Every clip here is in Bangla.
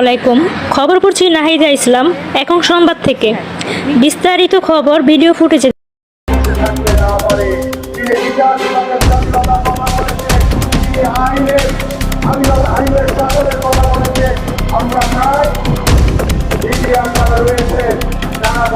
আলাইকুম খবর পড়ছি নাহিদা ইসলাম এখন সংবাদ থেকে। বিস্তারিত খবর ভিডিও ফুটেজে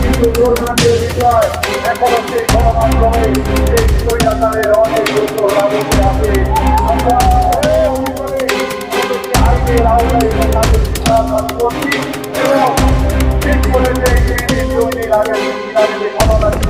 কিন্তু দুর্ভাগ্যের বিষয় এখনও সেই গণমাধ্যমে এই স্বৈরাচারের অনেক গুরুত্ব রাজনীতি আছে আমরা আইনের আওতায় তাদের বিচার করছি এবং ঠিক করেছে এই দুর্নীতির আগে আগে